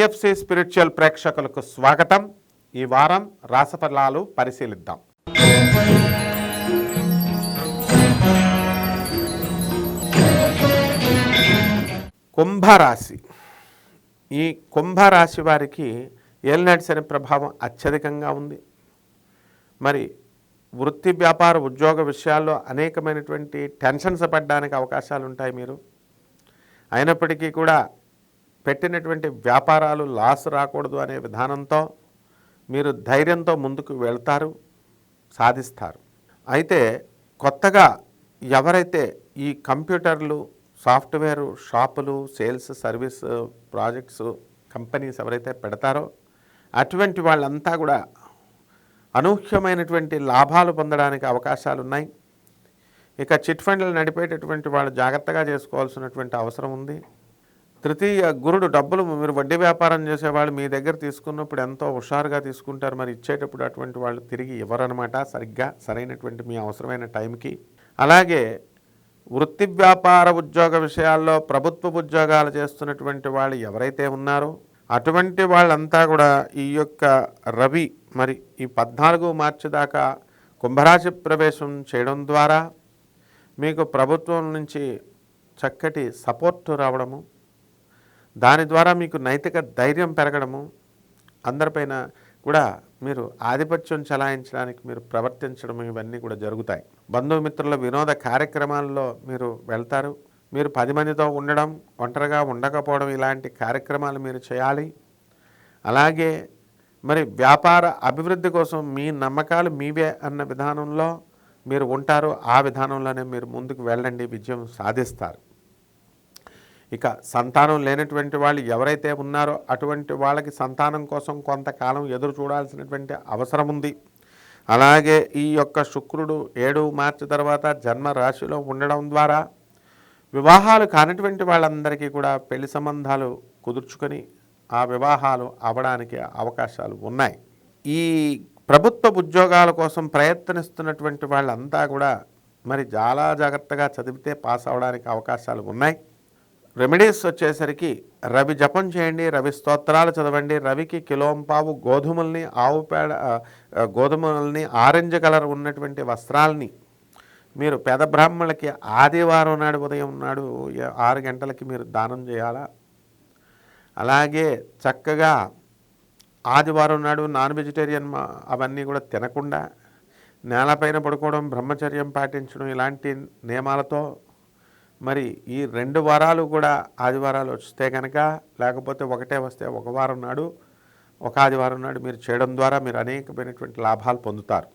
IFC spiritual ప్రేక్షకులకు స్వాగతం. ఈ వారం రాసఫలాలు పరిశీలిద్దాం. కుంభరాశి. ఈ కుంభరాశి వారికి ఏలినాటి శని ప్రభావం అత్యధికంగా ఉంది. మరి వృత్తి వ్యాపార ఉద్యోగ విషయాల్లో అనేకమైనటువంటి టెన్షన్స్ పడడానికి అవకాశాలు ఉంటాయి మీరు. అయినప్పటికీ కూడా పెట్టినటువంటి వ్యాపారాలు లాస్ రాకూడదు అనే విధానంతో మీరు ధైర్యంతో ముందుకు వెళ్తారు సాధిస్తారు. అయితే కొత్తగా ఎవరైతే ఈ కంప్యూటర్లు సాఫ్ట్వేర్ షాపులు సేల్స్ సర్వీస్ ప్రాజెక్ట్స్ కంపెనీస్ ఎవరైతే పెడతారో అటువంటి వాళ్ళంతా కూడా అనూహ్యమైనటువంటి లాభాలు పొందడానికి అవకాశాలు ఉన్నాయి ఇక చిట్ ఫండ్లు నడిపేటటువంటి వాళ్ళు జాగ్రత్తగా చేసుకోవాల్సినటువంటి అవసరం ఉంది. తృతీయ గురుడు డబ్బులు మీరు వడ్డీ వ్యాపారం చేసేవాళ్ళు మీ దగ్గర తీసుకున్నప్పుడు ఎంతో హుషారుగా తీసుకుంటారు. మరి ఇచ్చేటప్పుడు అటువంటి వాళ్ళు తిరిగి ఇవ్వరనమాట సరిగ్గా సరైనటువంటి మీ అవసరమైన టైంకి. అలాగే వృత్తి వ్యాపార ఉద్యోగ విషయాల్లో ప్రభుత్వ ఉద్యోగాలు చేస్తున్నటువంటి వాళ్ళు ఎవరైతే ఉన్నారో అటువంటి వాళ్ళంతా కూడా ఈ యొక్క రవి మరి ఈ పద్నాలుగు మార్చి దాకా కుంభరాశి ప్రవేశం చేయడం ద్వారా మీకు ప్రభుత్వం నుంచి చక్కటి సపోర్ట్ రావడము దాని ద్వారా మీకు నైతిక ధైర్యం పెరగడము అందరిపైన కూడా మీరు ఆధిపత్యం చలాయించడానికి మీరు ప్రవర్తించడం ఇవన్నీ కూడా జరుగుతాయి. బంధుమిత్రుల వినోద కార్యక్రమాల్లో మీరు వెళ్తారు. మీరు పది మందితో ఉండడం ఒంటరిగా ఉండకపోవడం ఇలాంటి కార్యక్రమాలు మీరు చేయాలి. అలాగే మరి వ్యాపార అభివృద్ధి కోసం మీ నమ్మకాలు మీవే అన్న విధానంలో మీరు ఉంటారు. ఆ విధానంలోనే మీరు ముందుకు వెళ్ళండి విజయం సాధిస్తారు. ఇక సంతానం లేనటువంటి వాళ్ళు ఎవరైతే ఉన్నారో అటువంటి వాళ్ళకి సంతానం కోసం కొంతకాలం ఎదురు చూడాల్సినటువంటి అవసరం ఉంది. అలాగే ఈ యొక్క శుక్రుడు ఏడు మార్చి తర్వాత జన్మ రాశిలో ఉండడం ద్వారా వివాహాలు కానటువంటి వాళ్ళందరికీ కూడా పెళ్ళి సంబంధాలు కుదుర్చుకొని ఆ వివాహాలు అవడానికి అవకాశాలు ఉన్నాయి. ఈ ప్రభుత్వ ఉద్యోగాల కోసం ప్రయత్నిస్తున్నటువంటి వాళ్ళంతా కూడా మరి చాలా జాగ్రత్తగా చదివితే పాస్ అవడానికి అవకాశాలు ఉన్నాయి. రెమెడీస్ వచ్చేసరికి రవి జపం చేయండి రవి స్తోత్రాలు చదవండి రవికి కిలోంపావు గోధుమల్ని ఆవు పేడ గోధుమల్ని ఆరెంజ్ కలర్ ఉన్నటువంటి వస్త్రాలని మీరు పేద బ్రాహ్మణులకి ఆదివారం నాడు ఉదయం నాడు ఆరు గంటలకి మీరు దానం చేయాలా? అలాగే చక్కగా ఆదివారం నాడు నాన్ వెజిటేరియన్ అవన్నీ కూడా తినకుండా నేలపైన పడుకోవడం బ్రహ్మచర్యం పాటించడం ఇలాంటి నియమాలతో మరి ఈ రెండు వారాలు కూడా ఆదివారాలు వస్తే కనుక లేకపోతే ఒకటే వస్తే ఒక వారం నాడు ఒక ఆదివారం నాడు మీరు చేయడం ద్వారా మీరు అనేకమైనటువంటి లాభాలు పొందుతారు.